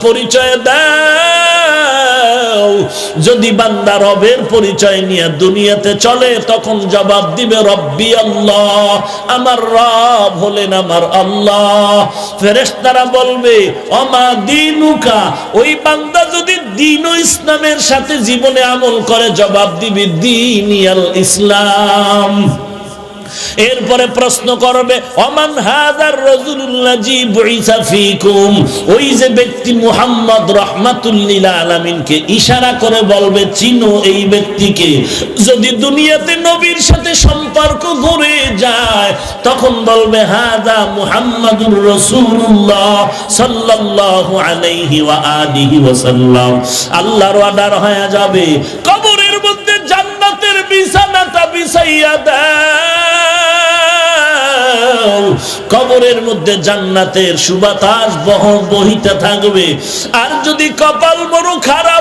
পরিচয় দাও। যদি বান্দা রবের পরিচয় নিয়ে দুনিয়াতে চলে, তখন জবাব দিবে, রব্বি আল্লাহ, আমার রব হলেন আমার আল্লাহ। ফেরেশতারা বলবে, অমা দিনুকা? ওই বান্দা যদি দিন ইসলামের সাথে জীবনে আমল করে, জবাব দিবি, দিনিয়াল ইসলাম। এরপরে প্রশ্ন করবে, অমান ফিকুম? ওই যে ব্যক্তি মুহাম্মদ আলামিনকে ইশারা করে বলবে, চিনো এই ব্যক্তিকে। যদি দুনিয়াতে নবীর সাথে সম্পর্ক যায়, তখন বলবে, হাদা মুহাম্মাদুর রাসূলুল্লাহ সাল্লাল্লাহু আলাইহি ওয়া আলিহি আল্লাহর অর্ডার হয়ে যাবে। কবরের মধ্যে জান্নাতের বিছানাটা বিছাইয়া দাও কবরের মধ্যে জান্নাতের সুবাতাস বহ বহিতে থাকবে। আর যদি কপাল বড় খারাপ